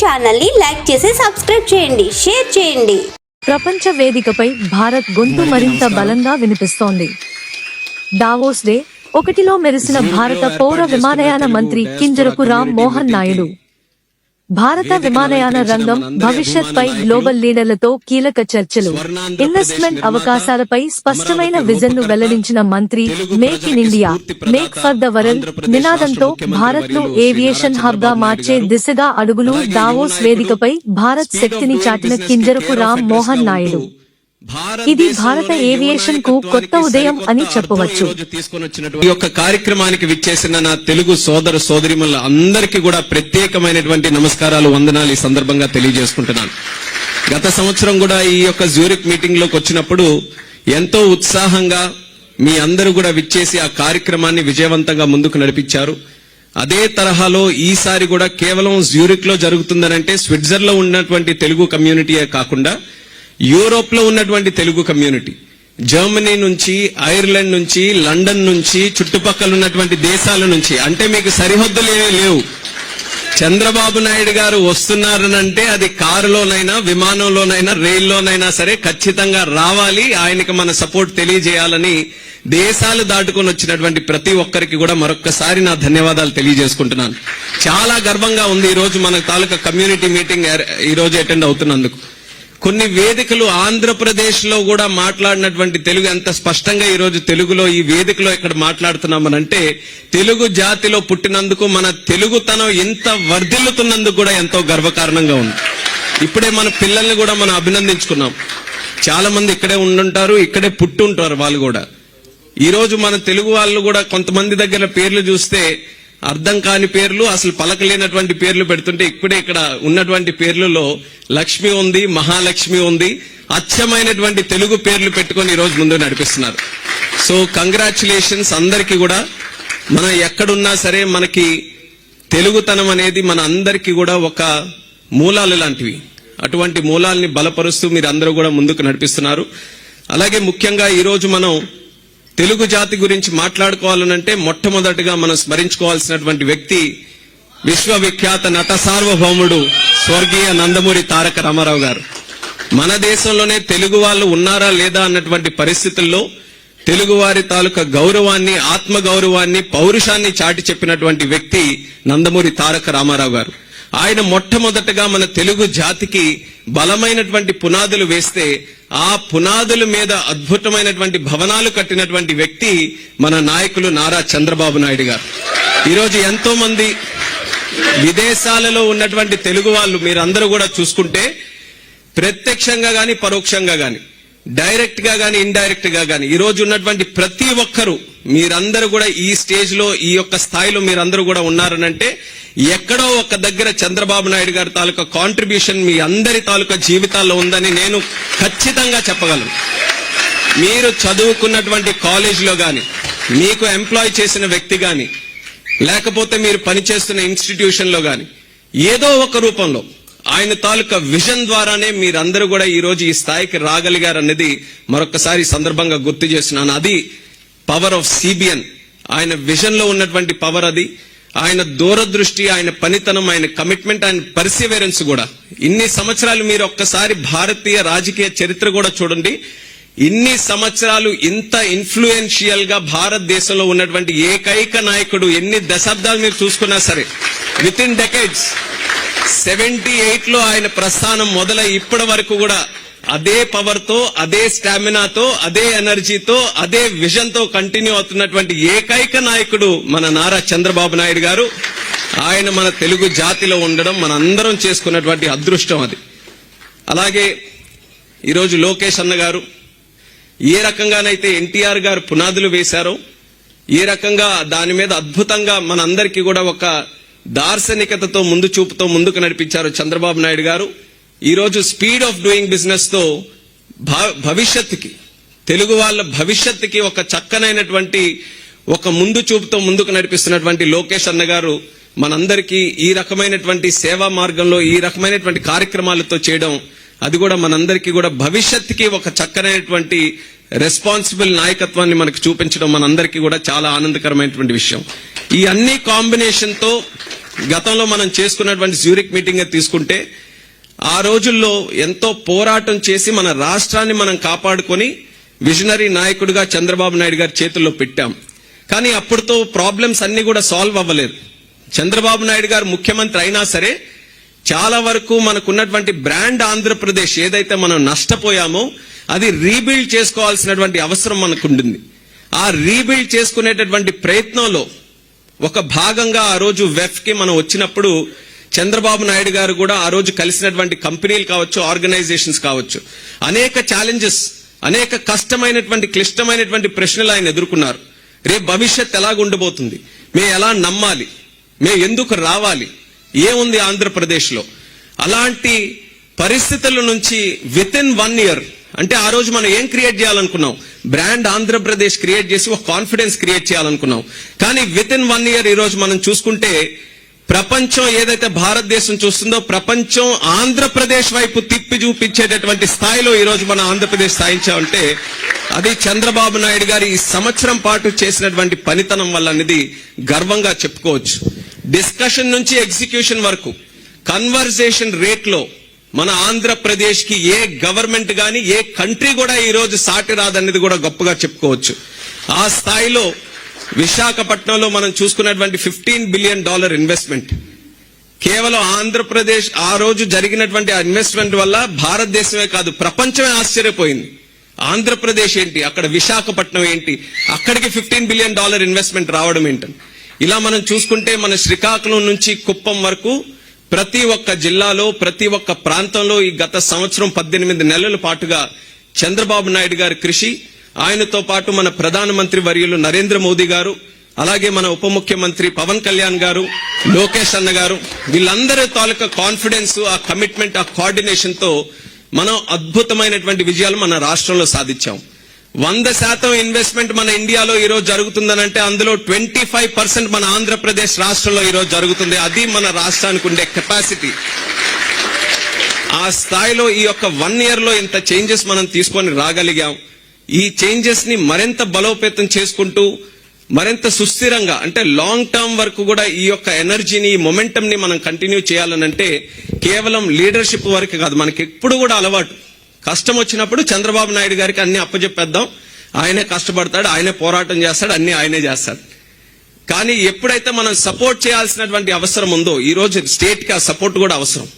ఛానల్ని లైక్ చేసి సబ్స్క్రైబ్ చేయండి షేర్ చేయండి. ప్రపంచ వేదికపై భారత్ గొంతు మరింత బలంగా వినిపిస్తోంది. దావోస్ డే ఒకటిలో మెరిసిన భారత పౌర విమానయాన మంత్రి కింజరపు రామ్ మోహన్ నాయుడు. భారత విమానయాన రంగం భవిష్యత్ పై గ్లోబల్ లీడర్లతో కీలక చర్చలు. ఇన్వెస్ట్మెంట్ అవకాశాలపై స్పష్టమైన విజన్ను వెల్లడించిన మంత్రి make in India make for the world నినాదంతో భారత్ను ఏవియేషన్ హబ్గా మార్చే దిశగా అడుగులు దావోస్ వేదికపై భారత్ శక్తిని చాటిన కింజరపు రామ్ మోహన్ నాయుడు. ఇది భారత ఏవియేషన్కు కొత్త ఉదయం అని చెప్పవచ్చు. ఈ యొక్క కార్యక్రమానికి విచ్చేసిన నా తెలుగు సోదర సోదరిమల్ల అందరికీ కూడా ప్రత్యేకమైనటువంటి నమస్కారాలు వందనాలు ఈ సందర్భంగా తెలియజేసుకుంటున్నాను. గత సంవత్సరం కూడా ఈ యొక్క జ్యూరిక్ మీటింగ్లోకి వచ్చినప్పుడు ఎంతో ఉత్సాహంగా మీ అందరూ కూడా విచ్చేసి ఆ కార్యక్రమాన్ని విజయవంతంగా ముందుకు నడిపించారు. అదే తరహాలో ఈసారి కూడా కేవలం జ్యూరిక్లో జరుగుతుందనంటే స్విట్జర్లో ఉన్నటువంటి తెలుగు కమ్యూనిటీయే కాకుండా యూరోప్లో ఉన్నటువంటి తెలుగు కమ్యూనిటీ జర్మనీ నుంచి ఐర్లాండ్ నుంచి లండన్ నుంచి చుట్టుపక్కల ఉన్నటువంటి దేశాల నుంచి అంటే మీకు సరిహద్దులు లేవు. చంద్రబాబు నాయుడు గారు వస్తున్నారనంటే అది కారులోనైనా విమానంలోనైనా రైల్లోనైనా సరే ఖచ్చితంగా రావాలి. ఆయనకి మన సపోర్ట్ తెలియజేయాలని దేశాలు దాటుకొని వచ్చినటువంటి ప్రతి ఒక్కరికి కూడా మరొక్కసారి నా ధన్యవాదాలు తెలియజేసుకుంటున్నాను. చాలా గర్వంగా ఉంది ఈ రోజు మన తాలూకా కమ్యూనిటీ మీటింగ్ ఈ రోజు అటెండ్ అవుతున్నందుకు. కొన్ని వేదికలు ఆంధ్రప్రదేశ్లో కూడా మాట్లాడినటువంటి తెలుగు ఎంత స్పష్టంగా ఈరోజు తెలుగులో ఈ వేదికలో ఇక్కడ మాట్లాడుతున్నామనంటే తెలుగు జాతిలో పుట్టినందుకు మన తెలుగుతనం ఇంత వర్ధిల్లుతున్నందుకు కూడా ఎంతో గర్వకారణంగా ఉంది. ఇప్పుడే మన పిల్లల్ని కూడా మనం అభినందించుకున్నాం. చాలా మంది ఇక్కడే ఉండుంటారు ఇక్కడే పుట్టుంటారు వాళ్ళు కూడా. ఈరోజు మన తెలుగు వాళ్ళు కూడా కొంతమంది దగ్గర పేర్లు చూస్తే అర్థం కాని పేర్లు అసలు పలకలేనటువంటి పేర్లు పెడుతుంటే ఇప్పుడే ఇక్కడ ఉన్నటువంటి పేర్లలో లక్ష్మి ఉంది మహాలక్ష్మి ఉంది అచ్చమైనటువంటి తెలుగు పేర్లు పెట్టుకొని ఈ రోజు ముందు నడిపిస్తున్నారు. సో కంగ్రాచులేషన్స్ అందరికీ కూడా మనం ఎక్కడున్నా సరే మనకి తెలుగుతనం అనేది మన అందరికీ కూడా ఒక మూలాలు లాంటివి. అటువంటి మూలాల్ని బలపరుస్తూ మీరు అందరూ కూడా ముందుకు నడిపిస్తున్నారు. అలాగే ముఖ్యంగా ఈరోజు మనం తెలుగు జాతి గురించి మాట్లాడుకోవాలనంటే మొట్టమొదటిగా మనం స్మరించుకోవాల్సినటువంటి వ్యక్తి విశ్వవిఖ్యాత నట సార్వభౌముడు స్వర్గీయ నందమూరి తారక రామారావు గారు. మన దేశంలోనే తెలుగు వాళ్ళు ఉన్నారా లేదా అన్నటువంటి పరిస్థితుల్లో తెలుగు వారి తాలూకా గౌరవాన్ని ఆత్మ గౌరవాన్ని పౌరుషాన్ని చాటి చెప్పినటువంటి వ్యక్తి నందమూరి తారక రామారావు గారు. ఆయన మొట్టమొదటగా మన తెలుగు జాతికి బలమైనటువంటి పునాదులు వేస్తే ఆ పునాదుల మీద అద్భుతమైనటువంటి భవనాలు కట్టినటువంటి వ్యక్తి మన నాయకులు నారా చంద్రబాబు నాయుడు గారు. ఈరోజు ఎంతో మంది విదేశాలలో ఉన్నటువంటి తెలుగు వాళ్ళు మీరందరూ కూడా చూసుకుంటే ప్రత్యక్షంగా గాని పరోక్షంగా గాని డైరెక్ట్గా గాని ఇండైరెక్ట్గా గాని ఈ రోజు ఉన్నటువంటి ప్రతి ఒక్కరూ మీరందరూ కూడా ఈ స్టేజ్లో ఈ యొక్క స్థాయిలో మీరందరూ కూడా ఉన్నారనంటే ఎక్కడో ఒక దగ్గర చంద్రబాబు నాయుడు గారి తాలూకా కాంట్రిబ్యూషన్ మీ అందరి తాలూకా జీవితాల్లో ఉందని నేను ఖచ్చితంగా చెప్పగలను. మీరు చదువుకున్నటువంటి కాలేజీలో గాని మీకు ఎంప్లాయ్ చేసిన వ్యక్తి గాని లేకపోతే మీరు పనిచేస్తున్న ఇన్స్టిట్యూషన్లో గాని ఏదో ఒక రూపంలో ఆయన తాలూకా విజన్ ద్వారానే మీరందరూ కూడా ఈ రోజు ఈ స్థాయికి రాగలిగారన్నది మరొకసారి సందర్భంగా గుర్తు చేస్తున్నాను. అది పవర్ ఆఫ్ సిబిఎన్ ఆయన విజన్లో ఉన్నటువంటి పవర్ అది. ఆయన దూరదృష్టి ఆయన పనితనం ఆయన కమిట్మెంట్ ఆయన పర్సివేరెన్స్ కూడా. ఇన్ని సంవత్సరాలు మీరు ఒక్కసారి భారతీయ రాజకీయ చరిత్ర కూడా చూడండి. ఇన్ని సంవత్సరాలు ఇంత ఇన్ఫ్లుయెన్షియల్గా భారతదేశంలో ఉన్నటువంటి ఏకైక నాయకుడు ఎన్ని దశాబ్దాలు మీరు చూసుకున్నా సరే విత్ ఇన్ డెకేడ్స్ సెవెంటీ ఎయిట్లో ఆయన ప్రస్థానం మొదలై ఇప్పటి వరకు కూడా అదే పవర్తో అదే స్టామినాతో అదే ఎనర్జీతో అదే విజన్తో కంటిన్యూ అవుతున్నటువంటి ఏకైక నాయకుడు మన నారా చంద్రబాబు నాయుడు గారు. ఆయన మన తెలుగు జాతిలో ఉండడం మన అందరం చేసుకున్నటువంటి అదృష్టం అది. అలాగే ఈరోజు లోకేష్ అన్న గారు ఏ రకంగానైతే ఎన్టీఆర్ గారు పునాదులు వేశారో ఏ రకంగా దాని మీద అద్భుతంగా మనందరికీ కూడా ఒక దార్శనికతతో ముందు చూపుతో ముందుకు నడిపించారు చంద్రబాబు నాయుడు గారు. ఈరోజు స్పీడ్ ఆఫ్ డూయింగ్ బిజినెస్తో భవిష్యత్తుకి తెలుగు వాళ్ళ భవిష్యత్తుకి ఒక చక్కనైనటువంటి ఒక ముందు చూపుతో ముందుకు నడిపిస్తున్నటువంటి లోకేష్ అన్న గారు మనందరికీ ఈ రకమైనటువంటి సేవా మార్గంలో ఈ రకమైనటువంటి కార్యక్రమాలతో చేయడం అది కూడా మనందరికీ కూడా భవిష్యత్తుకి ఒక చక్కనైనటువంటి రెస్పాన్సిబుల్ నాయకత్వాన్ని మనకు చూపించడం మనందరికీ కూడా చాలా ఆనందకరమైనటువంటి విషయం. ఈ అన్ని కాంబినేషన్తో గతంలో మనం చేసుకున్నటువంటి జ్యూరిక్ మీటింగ్ తీసుకుంటే ఆ రోజుల్లో ఎంతో పోరాటం చేసి మన రాష్ట్రాన్ని మనం కాపాడుకొని విజనరీ నాయకుడిగా చంద్రబాబు నాయుడు గారి చేతుల్లో పెట్టాం. కానీ అప్పుడుతో ప్రాబ్లమ్స్ అన్ని కూడా సాల్వ్ అవ్వలేదు. చంద్రబాబు నాయుడు గారు ముఖ్యమంత్రి అయినా సరే చాలా వరకు మనకున్నటువంటి బ్రాండ్ ఆంధ్రప్రదేశ్ ఏదైతే మనం నష్టపోయామో అది రీబిల్డ్ చేసుకోవాల్సినటువంటి అవసరం మనకుంటుంది. ఆ రీబిల్డ్ చేసుకునేటటువంటి ప్రయత్నంలో ఒక భాగంగా ఆ రోజు వెఫ్కి మనం వచ్చినప్పుడు చంద్రబాబు నాయుడు గారు కూడా ఆ రోజు కలిసినటువంటి కంపెనీలు కావచ్చు ఆర్గనైజేషన్స్ కావచ్చు అనేక ఛాలెంజెస్ అనేక కష్టమైనటువంటి క్లిష్టమైనటువంటి ప్రశ్నలు ఆయన ఎదుర్కొన్నారు. రేపు భవిష్యత్ ఎలాగుండబోతుంది? మేము ఎలా నమ్మాలి? మేము ఎందుకు రావాలి? ఏముంది ఆంధ్రప్రదేశ్లో? అలాంటి పరిస్థితుల నుంచి విత్ ఇన్ వన్ ఇయర్ అంటే ఆ రోజు మనం ఏం క్రియేట్ చేయాలనుకున్నాం? బ్రాండ్ ఆంధ్రప్రదేశ్ క్రియేట్ చేసి ఒక కాన్ఫిడెన్స్ క్రియేట్ చేయాలనుకున్నాం. కానీ విత్ ఇన్ వన్ ఇయర్ ఈ రోజు మనం చూసుకుంటే ప్రపంచం ఏదైతే భారతదేశం చూస్తుందో ప్రపంచం ఆంధ్రప్రదేశ్ వైపు తిప్పి చూపించేటటువంటి స్థాయిలో ఈ రోజు మన ఆంధ్రప్రదేశ్ సాధించామంటే అది చంద్రబాబు నాయుడు గారి ఈ సంవత్సరం పాటు చేసినటువంటి పనితనం వల్ల అనేది గర్వంగా చెప్పుకోవచ్చు. డిస్కషన్ నుంచి ఎగ్జిక్యూషన్ వరకు కన్వర్జేషన్ రేట్లో మన ఆంధ్రప్రదేశ్కి ఏ గవర్నమెంట్ గాని ఏ కంట్రీ కూడా ఈ రోజు సాటి రాదనేది కూడా గొప్పగా చెప్పుకోవచ్చు. ఆ స్థాయిలో విశాఖపట్నంలో మనం చూసుకున్నటువంటి ఫిఫ్టీన్ బిలియన్ డాలర్ ఇన్వెస్ట్మెంట్. కేవలం ఆంధ్రప్రదేశ్ ఆ రోజు జరిగినటువంటి ఆ ఇన్వెస్ట్మెంట్ వల్ల భారతదేశమే కాదు ప్రపంచమే ఆశ్చర్యపోయింది. ఆంధ్రప్రదేశ్ ఏంటి? అక్కడ విశాఖపట్నం ఏంటి? అక్కడికి ఫిఫ్టీన్ బిలియన్ డాలర్ ఇన్వెస్ట్మెంట్ రావడం ఏంటని. ఇలా మనం చూసుకుంటే మన శ్రీకాకుళం నుంచి కుప్పం వరకు ప్రతి ఒక్క జిల్లాలో ప్రతి ఒక్క ప్రాంతంలో ఈ గత సంవత్సరం పద్దెనిమిది నెలల పాటుగా చంద్రబాబు నాయుడు గారి కృషి ఆయనతో పాటు మన ప్రధానమంత్రి వర్యులు నరేంద్ర మోదీ గారు అలాగే మన ఉప ముఖ్యమంత్రి పవన్ కళ్యాణ్ గారు లోకేష్ అన్న గారు వీళ్ళందరి తాలూకా కాన్ఫిడెన్స్ ఆ కమిట్మెంట్ ఆ కోఆర్డినేషన్తో మనం అద్భుతమైనటువంటి విజయాలు మన రాష్ట్రంలో సాధించాం. వంద శాతం ఇన్వెస్ట్మెంట్ మన ఇండియాలో ఈరోజు జరుగుతుందనంటే అందులో ట్వంటీ ఫైవ్ పర్సెంట్ మన ఆంధ్రప్రదేశ్ రాష్ట్రంలో ఈరోజు జరుగుతుంది. అది మన రాష్ట్రానికి ఉండే కెపాసిటీ ఆ స్థాయిలో ఈ యొక్క వన్ ఇయర్లో ఇంత చేంజెస్ మనం తీసుకొని రాగలిగాం. ఈ చేంజెస్ని మరింత బలోపేతం చేసుకుంటూ మరింత సుస్థిరంగా అంటే లాంగ్ టర్మ్ వరకు కూడా ఈ యొక్క ఎనర్జీని ఈ మొమెంటం ని మనం కంటిన్యూ చేయాలనంటే కేవలం లీడర్షిప్ వరకు కాదు మనకి ఎప్పుడు కూడా అలవాటు. కష్టం వచ్చినప్పుడు చంద్రబాబు నాయుడు గారికి అన్ని అప్పచెప్పేద్దాం ఆయనే కష్టపడతాడు ఆయనే పోరాటం చేస్తాడు అన్ని ఆయనే చేస్తాడు. కానీ ఎప్పుడైతే మనం సపోర్ట్ చేయాల్సినటువంటి అవసరం ఉందో ఈ రోజు స్టేట్కి ఆ సపోర్ట్ కూడా అవసరం.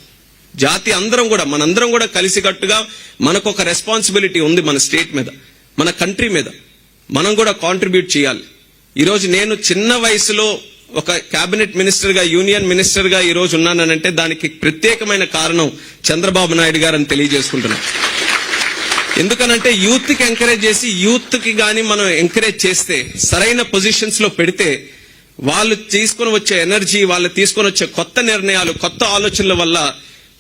జాతి అందరం కూడా మనందరం కూడా కలిసికట్టుగా మనకు ఒక రెస్పాన్సిబిలిటీ ఉంది మన స్టేట్ మీద మన కంట్రీ మీద. మనం కూడా కాంట్రిబ్యూట్ చేయాలి. ఈరోజు నేను చిన్న వయసులో ఒక కేబినెట్ మినిస్టర్గా యూనియన్ మినిస్టర్గా ఈ రోజు ఉన్నానంటే దానికి ప్రత్యేకమైన కారణం చంద్రబాబు నాయుడు గారని తెలియజేసుకుంటున్నాను ఎందుకనంటే యూత్కి ఎంకరేజ్ చేసి యూత్కి గాని మనం ఎంకరేజ్ చేస్తే సరైన పొజిషన్స్లో పెడితే వాళ్ళు తీసుకుని వచ్చే ఎనర్జీ వాళ్ళు తీసుకొని వచ్చే కొత్త నిర్ణయాలు కొత్త ఆలోచనల వల్ల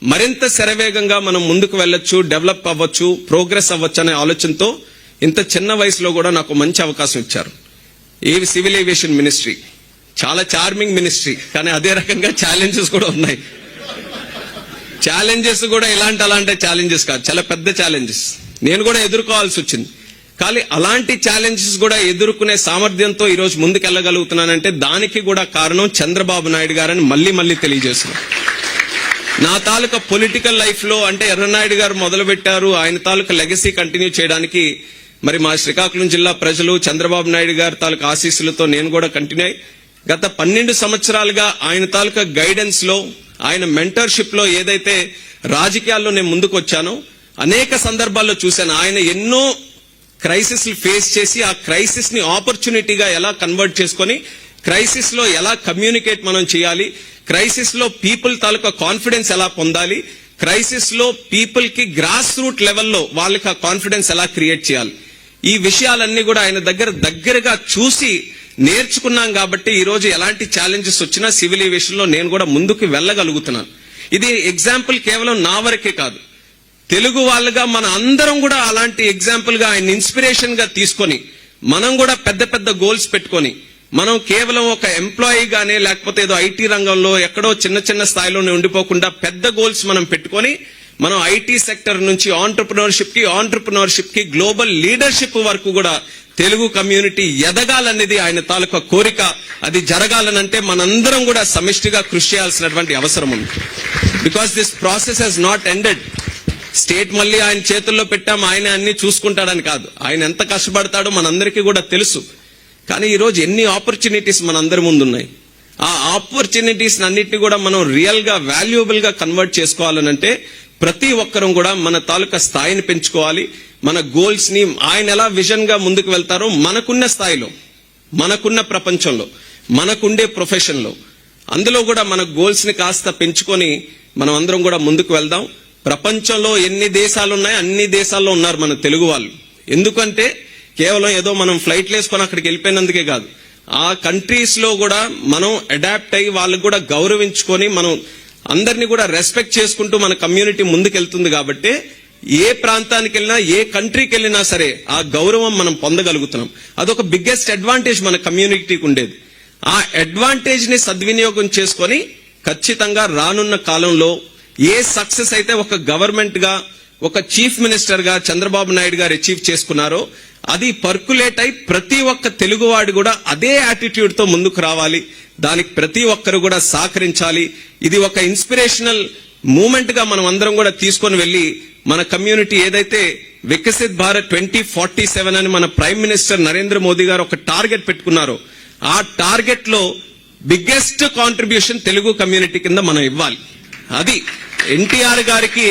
మరింత శరవేగంగా మనం ముందుకు వెళ్ళొచ్చు డెవలప్ అవ్వచ్చు ప్రోగ్రెస్ అవ్వచ్చు అనే ఆలోచనతో ఇంత చిన్న వయసులో కూడా నాకు మంచి అవకాశం ఇచ్చారు. ఏవి సివిల్ ఏవియేషన్ మినిస్ట్రీ చాలా చార్మింగ్ మినిస్ట్రీ కానీ అదే రకంగా ఛాలెంజెస్ కూడా ఉన్నాయి. ఛాలెంజెస్ కూడా ఇలాంటి అలాంటి ఛాలెంజెస్ కాదు చాలా పెద్ద ఛాలెంజెస్ నేను కూడా ఎదుర్కోవాల్సి వచ్చింది. కానీ అలాంటి ఛాలెంజెస్ కూడా ఎదుర్కొనే సామర్థ్యంతో ఈరోజు ముందుకెళ్ళగలుగుతున్నానంటే ముందుకెళ్ళగలుగుతున్నానంటే దానికి కూడా కారణం చంద్రబాబు నాయుడు గారని మళ్ళీ మళ్ళీ తెలియజేస్తున్నాను నా తాలూకా పొలిటికల్ లైఫ్లో అంటే ఎర్రనాయుడు గారు మొదలుపెట్టారు. ఆయన తాలూకా లెగసీ కంటిన్యూ చేయడానికి మరి మా శ్రీకాకుళం జిల్లా ప్రజలు చంద్రబాబు నాయుడు గారి తాలూకా ఆశీస్సులతో నేను కూడా కంటిన్యూ అయ్యి గత పన్నెండు సంవత్సరాలుగా ఆయన తాలూకా గైడెన్స్లో ఆయన మెంటర్షిప్లో ఏదైతే రాజకీయాల్లో నేను ముందుకు వచ్చానో అనేక సందర్భాల్లో చూశాను. ఆయన ఎన్నో క్రైసిస్ ఫేస్ చేసి ఆ క్రైసిస్ని ఆపర్చునిటీగా ఎలా కన్వర్ట్ చేసుకొని క్రైసిస్లో ఎలా కమ్యూనికేట్ మనం చేయాలి క్రైసిస్లో పీపుల్ తాలూకా కాన్ఫిడెన్స్ ఎలా పొందాలి క్రైసిస్లో పీపుల్కి గ్రాస్ రూట్ లెవెల్లో వాళ్ళకి ఆ కాన్ఫిడెన్స్ ఎలా క్రియేట్ చేయాలి. ఈ విషయాలన్నీ కూడా ఆయన దగ్గర దగ్గరగా చూసి నేర్చుకున్నాం కాబట్టి ఈ రోజు ఎలాంటి ఛాలెంజెస్ వచ్చినా సివిల్ ఏవియేషన్లో నేను కూడా ముందుకు వెళ్ళగలుగుతున్నాను. ఇది ఎగ్జాంపుల్ కేవలం నా వరకే కాదు. తెలుగు వాళ్ళుగా మన అందరం కూడా అలాంటి ఎగ్జాంపుల్గా ఆయన ఇన్స్పిరేషన్గా తీసుకొని మనం కూడా పెద్ద పెద్ద గోల్స్ పెట్టుకొని మనం కేవలం ఒక ఎంప్లాయీ గానే లేకపోతే ఏదో ఐటీ రంగంలో ఎక్కడో చిన్న చిన్న స్థాయిలోనే ఉండిపోకుండా పెద్ద గోల్స్ మనం పెట్టుకొని మనం ఐటీ సెక్టర్ నుంచి ఆంటర్ప్రినర్షిప్కి ఆంటర్ప్రినర్షిప్కి గ్లోబల్ లీడర్షిప్ వరకు కూడా తెలుగు కమ్యూనిటీ ఎదగాలనేది ఆయన తాలూకా కోరిక. అది జరగాలనంటే మనందరం కూడా సమిష్టిగా కృషి చేయాల్సినటువంటి అవసరం ఉంది. Because this process has not ended state మళ్ళీ ఆయన చేతుల్లో పెట్టాం ఆయన అన్ని చూసుకుంటాడని కాదు. ఆయన ఎంత కష్టపడతాడో మనందరికీ కూడా తెలుసు. కానీ ఈ రోజు ఎన్ని ఆపర్చునిటీస్ మనందరి ముందు ఉన్నాయి ఆ ఆపర్చునిటీస్ అన్నిటిని కూడా మనం రియల్గా వాల్యుయబుల్గా కన్వర్ట్ చేసుకోవాలనంటే ప్రతి ఒక్కరం కూడా మన తాలూకా స్థాయిని పెంచుకోవాలి. మన గోల్స్ని ఆయన ఎలా విజన్గా ముందుకు వెళ్తారో మనకున్న స్థాయిలో మనకున్న ప్రపంచంలో మనకుండే ప్రొఫెషన్లో. అందులో కూడా మన గోల్స్ని కాస్త పెంచుకొని మనం అందరం కూడా ముందుకు వెళ్దాం. ప్రపంచంలో ఎన్ని దేశాలు ఉన్నాయో అన్ని దేశాల్లో ఉన్నారు మన తెలుగు వాళ్ళు. ఎందుకంటే కేవలం ఏదో మనం ఫ్లైట్లు వేసుకొని అక్కడికి వెళ్ళిపోయినందుకే కాదు. ఆ కంట్రీస్లో కూడా మనం అడాప్ట్ అయ్యి వాళ్ళకు కూడా గౌరవించుకొని మనం అందరినీ కూడా రెస్పెక్ట్ చేసుకుంటూ మన కమ్యూనిటీ ముందుకెళ్తుంది కాబట్టి ఏ ప్రాంతానికి వెళ్ళినా ఏ కంట్రీకి వెళ్ళినా సరే ఆ గౌరవం మనం పొందగలుగుతున్నాం. అదొక బిగ్గెస్ట్ అడ్వాంటేజ్ మన కమ్యూనిటీకి ఉండేది. ఆ అడ్వాంటేజ్ని సద్వినియోగం చేసుకొని ఖచ్చితంగా రానున్న కాలంలో ఏ సక్సెస్ అయితే ఒక గవర్నమెంట్గా ఒక చీఫ్ మినిస్టర్గా చంద్రబాబు నాయుడు గారు అచీవ్ చేసుకున్నారో అది పర్కులేట్ అయి ప్రతి ఒక్క తెలుగువాడు కూడా అదే యాటిట్యూడ్తో ముందుకు రావాలి. దానికి ప్రతి ఒక్కరు కూడా సహకరించాలి. ఇది ఒక ఇన్స్పిరేషనల్ మూమెంట్గా మనం అందరం కూడా తీసుకొని వెళ్ళి మన కమ్యూనిటీ ఏదైతే Viksit Bharat twenty forty seven అని మన ప్రైమ్ మినిస్టర్ నరేంద్ర మోదీ గారు ఒక టార్గెట్ పెట్టుకున్నారో ఆ టార్గెట్లో బిగ్గెస్ట్ కాంట్రిబ్యూషన్ తెలుగు కమ్యూనిటీ కింద మనం ఇవ్వాలి. అది. ఎన్టీఆర్ గారికి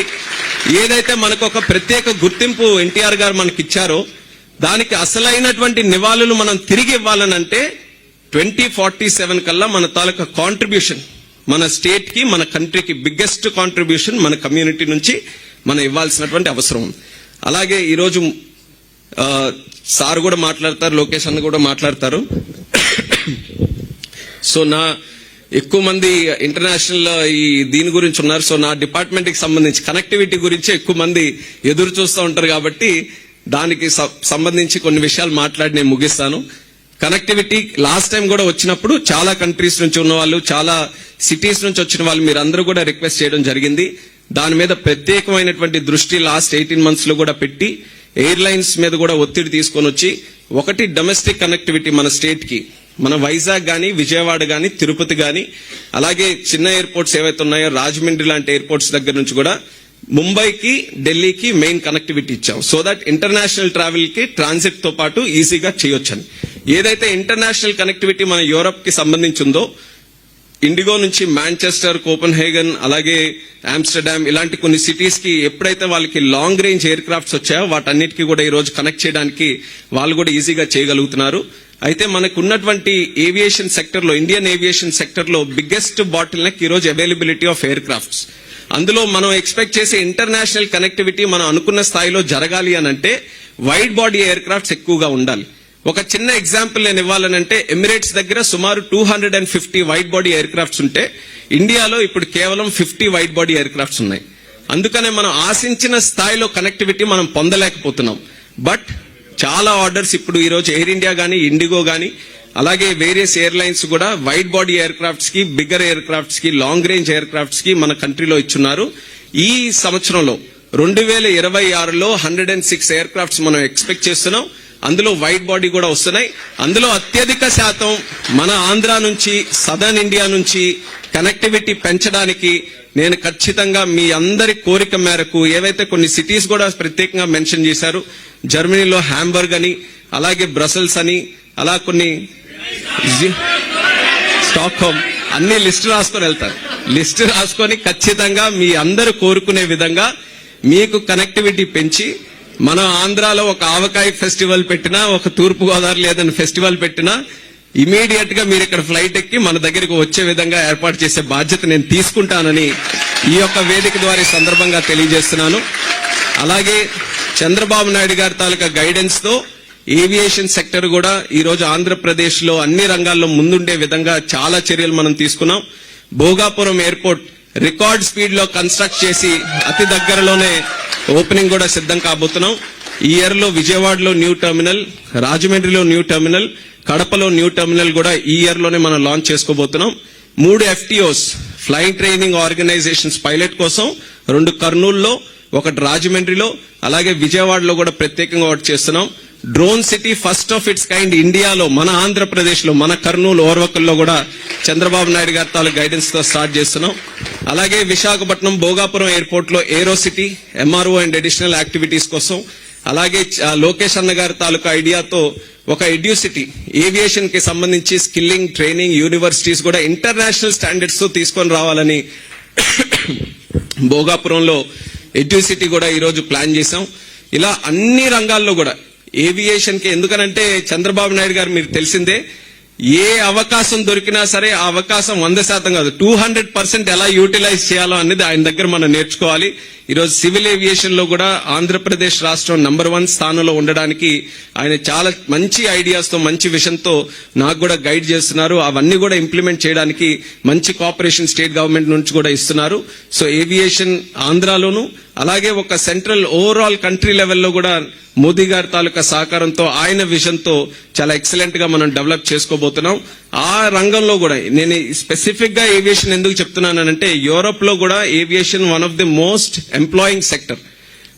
ఏదైతే మనకు ఒక ప్రత్యేక గుర్తింపు ఎన్టీఆర్ గారు మనకి ఇచ్చారో దానికి అసలైనటువంటి నివాళులు మనం తిరిగి ఇవ్వాలనంటే ట్వంటీ ఫార్టీ సెవెన్ కల్లా మన తాలూకా కాంట్రిబ్యూషన్ మన స్టేట్కి మన కంట్రీకి బిగ్గెస్ట్ కాంట్రిబ్యూషన్ మన కమ్యూనిటీ నుంచి మనం ఇవ్వాల్సినటువంటి అవసరం. ఉంది అలాగే ఈరోజు సార్ కూడా మాట్లాడతారు లోకేష్ అన్న కూడా మాట్లాడతారు. సో నా ఎక్కువ మంది ఇంటర్నేషనల్ ఈ దీని గురించి ఉన్నారు. సో నా డిపార్ట్మెంట్కి సంబంధించి కనెక్టివిటీ గురించి ఎక్కువ మంది ఎదురు చూస్తూ ఉంటారు కాబట్టి దానికి సంబంధించి కొన్ని విషయాలు మాట్లాడి నేను ముగిస్తాను. కనెక్టివిటీ లాస్ట్ టైం కూడా వచ్చినప్పుడు చాలా కంట్రీస్ నుంచి ఉన్న వాళ్ళు చాలా సిటీస్ నుంచి వచ్చిన వాళ్ళు మీరు అందరూ కూడా రిక్వెస్ట్ చేయడం జరిగింది. దాని మీద ప్రత్యేకమైనటువంటి దృష్టి లాస్ట్ ఎయిటీన్ మంత్స్లో కూడా పెట్టి ఎయిర్లైన్స్ మీద కూడా ఒత్తిడి తీసుకొని వచ్చి ఒకటి డొమెస్టిక్ కనెక్టివిటీ మన స్టేట్కి. మన వైజాగ్ కానీ విజయవాడ కానీ తిరుపతి కానీ అలాగే చిన్న ఎయిర్పోర్ట్స్ ఏవైతే ఉన్నాయో రాజమండ్రి లాంటి ఎయిర్పోర్ట్స్ దగ్గర నుంచి కూడా ముంబైకి ఢిల్లీకి మెయిన్ కనెక్టివిటీ ఇచ్చాం సో దట్ ఇంటర్నేషనల్ ట్రావెల్కి ట్రాన్సిట్తో పాటు ఈజీగా చేయొచ్చని. ఏదైతే ఇంటర్నేషనల్ కనెక్టివిటీ మన యూరప్కి సంబంధించిందో ఇండిగో నుంచి మాంచెస్టర్ కోపెన్ హేగన్ అలాగే ఆమ్స్టర్డామ్ ఇలాంటి కొన్ని సిటీస్కి ఎప్పుడైతే వాళ్ళకి లాంగ్ రేంజ్ ఎయిర్ క్రాఫ్ట్స్ వచ్చాయో వాటన్నిటికీ కూడా ఈ రోజు కనెక్ట్ చేయడానికి వాళ్ళు కూడా ఈజీగా చేయగలుగుతున్నారు. అయితే మనకున్నటువంటి ఏవియేషన్ సెక్టర్లో ఇండియన్ ఏవియేషన్ సెక్టర్లో బిగ్గెస్ట్ బాటిల్ నెక్ ఈరోజు అవైలబిలిటీ ఆఫ్ ఎయిర్ క్రాఫ్ట్స్ అందులో మనం ఎక్స్పెక్ట్ చేసే ఇంటర్నేషనల్ కనెక్టివిటీ మనం అనుకున్న స్థాయిలో జరగాలి అని అంటే వైడ్ బాడీ ఎయిర్ క్రాఫ్ట్స్ ఎక్కువగా ఉండాలి. ఒక చిన్న ఎగ్జాంపుల్ నేను ఇవ్వాలనంటే ఎమిరేట్స్ దగ్గర సుమారు two hundred and fifty wide body aircrafts ఉంటే ఇండియాలో ఇప్పుడు కేవలం fifty wide body aircrafts ఉన్నాయి. అందుకనే మనం ఆశించిన స్థాయిలో కనెక్టివిటీ మనం పొందలేకపోతున్నాం. బట్ చాలా ఆర్డర్స్ ఇప్పుడు ఈరోజు ఎయిర్ ఇండియా కానీ ఇండిగో కానీ అలాగే వేరియస్ ఎయిర్లైన్స్ కూడా వైడ్ బాడీ ఎయిర్ క్రాఫ్ట్స్కి బిగ్గర్ ఎయిర్ క్రాఫ్ట్స్కి లాంగ్ రేంజ్ ఎయిర్ క్రాఫ్ట్స్కి మన కంట్రీలో ఇచ్చున్నారు. ఈ సంవత్సరంలో రెండు వేల ఇరవై ఆరులో hundred and six aircrafts మనం ఎక్స్పెక్ట్ చేస్తున్నాం. అందులో వైడ్ బాడీ కూడా వస్తున్నాయి. అందులో అత్యధిక శాతం మన ఆంధ్ర నుంచి సదర్న్ ఇండియా నుంచి కనెక్టివిటీ పెంచడానికి నేను ఖచ్చితంగా మీ అందరి కోరిక మేరకు ఏవైతే కొన్ని సిటీస్ కూడా ప్రత్యేకంగా మెన్షన్ చేశారు జర్మనీలో హ్యాంబర్గ్ అని అలాగే బ్రసెల్స్ అని అలా కొన్ని స్టాక్ స్టాక్హోమ్ అన్ని లిస్ట్ రాసుకొని వెళ్తారు. లిస్ట్ రాసుకొని ఖచ్చితంగా మీ అందరూ కోరుకునే విధంగా మీకు కనెక్టివిటీ పెంచి మన ఆంధ్రాలో ఒక ఆవకాయ ఫెస్టివల్ పెట్టినా ఒక తూర్పు గోదావరి లేదని ఫెస్టివల్ పెట్టినా ఇమీడియట్గా మీరు ఇక్కడ ఫ్లైట్ ఎక్కి మన దగ్గరికి వచ్చే విధంగా ఏర్పాటు చేసే బాధ్యత నేను తీసుకుంటానని ఈ యొక్క వేదిక ద్వారా సందర్భంగా తెలియజేస్తున్నాను. అలాగే చంద్రబాబు నాయుడు గారి తాలూకా గైడెన్స్తో ఏవియేషన్ సెక్టర్ కూడా ఈ రోజు ఆంధ్రప్రదేశ్లో అన్ని రంగాల్లో ముందుండే విధంగా చాలా చర్యలు మనం తీసుకున్నాం. భోగాపురం ఎయిర్పోర్ట్ రికార్డ్ స్పీడ్లో కన్స్ట్రక్ట్ చేసి అతి దగ్గరలోనే ఓపెనింగ్ కూడా సిద్ధం కాబోతున్నాం. ఈ ఇయర్లో విజయవాడలో న్యూ టెర్మినల్ రాజమండ్రిలో న్యూ టెర్మినల్ కడపలో న్యూ టెర్మినల్ కూడా ఈ ఇయర్లోనే మనం లాంచ్ చేసుకోబోతున్నాం. మూడు FTOs flight training organisations pilot కోసం రెండు కర్నూలులో ఒకటి రాజమండ్రిలో అలాగే విజయవాడలో కూడా ప్రత్యేకంగా ఒకటి చేస్తున్నాం. Drone city first of its kind ఇండియాలో మన ఆంధ్రప్రదేశ్లో మన కర్నూలు ఓర్వకల్లో కూడా చంద్రబాబు నాయుడు గారి తాలూ గైడెన్స్తో స్టార్ట్ చేస్తున్నాం. అలాగే విశాఖపట్నం భోగాపురం ఎయిర్పోర్ట్లో aero city MRO and additional activities కోసం అలాగే లోకేష్ అన్న గారి తాలూకా ఐడియాతో ఒక ఎడ్యూసిటీ ఏవియేషన్కి సంబంధించి స్కిల్లింగ్ ట్రైనింగ్ యూనివర్సిటీస్ కూడా ఇంటర్నేషనల్ స్టాండర్డ్స్తో తీసుకొని రావాలని భోగాపురంలో ఎడ్యూసిటీ కూడా ఈరోజు ప్లాన్ చేశాం. ఇలా అన్ని రంగాల్లో కూడా ఏవియేషన్కి ఎందుకనంటే చంద్రబాబు నాయుడు గారు మీరు తెలిసిందే ఏ అవకాశం దొరికినా సరే ఆ అవకాశం వంద శాతం కాదు టూ హండ్రెడ్ పర్సెంట్ ఎలా యూటిలైజ్ చేయాలో అనేది ఆయన దగ్గర మనం నేర్చుకోవాలి. ఈరోజు సివిల్ ఏవియేషన్లో కూడా ఆంధ్రప్రదేశ్ రాష్ట్రం నంబర్ వన్ స్థానంలో ఉండడానికి ఆయన చాలా మంచి ఐడియాస్తో మంచి విషన్తో నాకు కూడా గైడ్ చేస్తున్నారు. అవన్నీ కూడా ఇంప్లిమెంట్ చేయడానికి మంచి కోఆపరేషన్ స్టేట్ గవర్నమెంట్ నుంచి కూడా ఇస్తున్నారు. సో ఏవియేషన్ ఆంధ్రాలోను అలాగే ఒక సెంట్రల్ ఓవరాల్ కంట్రీ లెవెల్లో కూడా మోదీ గారి తాలూకా సహకారంతో ఆయన విజన్తో చాలా ఎక్సలెంట్గా మనం డెవలప్ చేసుకోబోతున్నాం. ఆ రంగంలో కూడా నేను స్పెసిఫిక్గా ఏవియేషన్ ఎందుకు చెప్తున్నానంటే యూరోప్లో కూడా aviation one of the most employing sector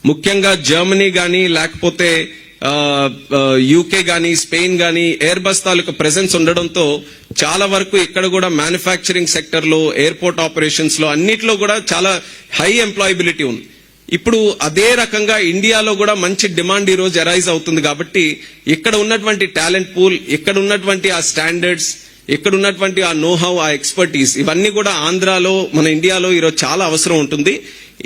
ముఖ్యంగా జర్మనీ కానీ లేకపోతే యూకే కానీ స్పెయిన్ కానీ ఎయిర్ బస్ తాలూకా ప్రెసెన్స్ ఉండడంతో చాలా వరకు ఇక్కడ కూడా మ్యానుఫ్యాక్చరింగ్ సెక్టర్లో ఎయిర్పోర్ట్ ఆపరేషన్స్లో అన్నిట్లో కూడా చాలా హై ఎంప్లాయబిలిటీ ఉంది. ఇప్పుడు అదే రకంగా ఇండియాలో కూడా మంచి డిమాండ్ ఈ రోజు అరైజ్ అవుతుంది కాబట్టి ఇక్కడ ఉన్నటువంటి టాలెంట్ పూల్ ఇక్కడ ఉన్నటువంటి ఆ స్టాండర్డ్స్ ఇక్కడ ఉన్నటువంటి ఆ నోహౌ ఆ ఎక్స్పర్టీస్ ఇవన్నీ కూడా ఆంధ్రాలో మన ఇండియాలో ఈరోజు చాలా అవసరం ఉంటుంది.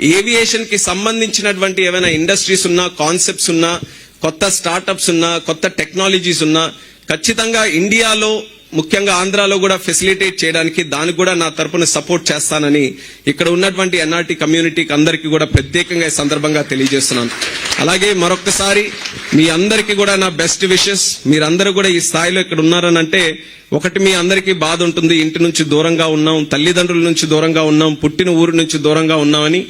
ఏవియేషన్కి సంబంధించినటువంటి ఏమైనా ఇండస్ట్రీస్ ఉన్నా కాన్సెప్ట్స్ ఉన్నా కొత్త స్టార్టప్స్ ఉన్నా కొత్త టెక్నాలజీస్ ఉన్నా ఖచ్చితంగా ఇండియాలో ముఖ్యంగా ఆంధ్రాలో కూడా ఫెసిలిటేట్ చేయడానికి దానికి కూడా నా తరపున సపోర్ట్ చేస్తానని ఇక్కడ ఉన్నటువంటి ఎన్ఆర్టీ కమ్యూనిటీకి అందరికీ కూడా ప్రత్యేకంగా ఈ సందర్భంగా తెలియజేస్తున్నాను. అలాగే మరొకసారి మీ అందరికీ కూడా నా బెస్ట్ విషెస్ మీరందరూ కూడా ఈ స్థాయిలో ఇక్కడ ఉన్నారని అంటే ఒకటి మీ అందరికీ బాధ ఉంటుంది. ఇంటి నుంచి దూరంగా ఉన్నాం తల్లిదండ్రుల నుంచి దూరంగా ఉన్నాం పుట్టిన ఊరు నుంచి దూరంగా ఉన్నామని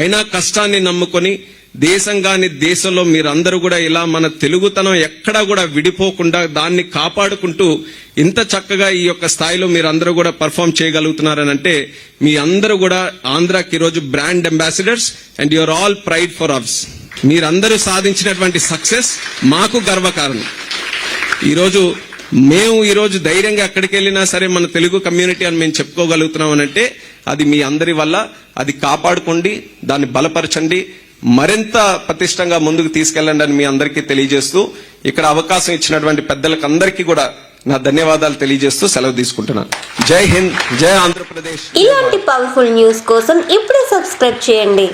అయినా కష్టాన్ని నమ్ముకొని దేశం కాని దేశంలో మీరందరూ కూడా ఇలా మన తెలుగుతనం ఎక్కడా కూడా విడిపోకుండా దాన్ని కాపాడుకుంటూ ఇంత చక్కగా ఈ యొక్క స్థాయిలో మీరందరూ కూడా పర్ఫామ్ చేయగలుగుతున్నారని అంటే మీ అందరూ కూడా ఆంధ్రాకి ఈరోజు brand ambassadors and your all pride for ours మీరందరూ సాధించినటువంటి సక్సెస్ మాకు గర్వకారణం. ఈరోజు మేము ఈరోజు ధైర్యంగా ఎక్కడికి వెళ్ళినా సరే మన తెలుగు కమ్యూనిటీ అని మేము చెప్పుకోగలుగుతున్నాం అంటే అది మీ అందరి వల్ల అది కాపాడుకోండి దాన్ని బలపరచండి మరింత పటిష్టంగా ముందుకు తీసుకెళ్ళండి అని మీ అందరికీ తెలియజేస్తూ ఇక్కడ అవకాశం ఇచ్చినటువంటి పెద్దలకు అందరికీ కూడా నా ధన్యవాదాలు తెలియజేస్తూ సెలవు తీసుకుంటున్నాను. జై హింద్ జై ఆంధ్రప్రదేశ్. ఇలాంటి పవర్ఫుల్ న్యూస్ కోసం ఇప్పుడే సబ్స్క్రైబ్ చేయండి.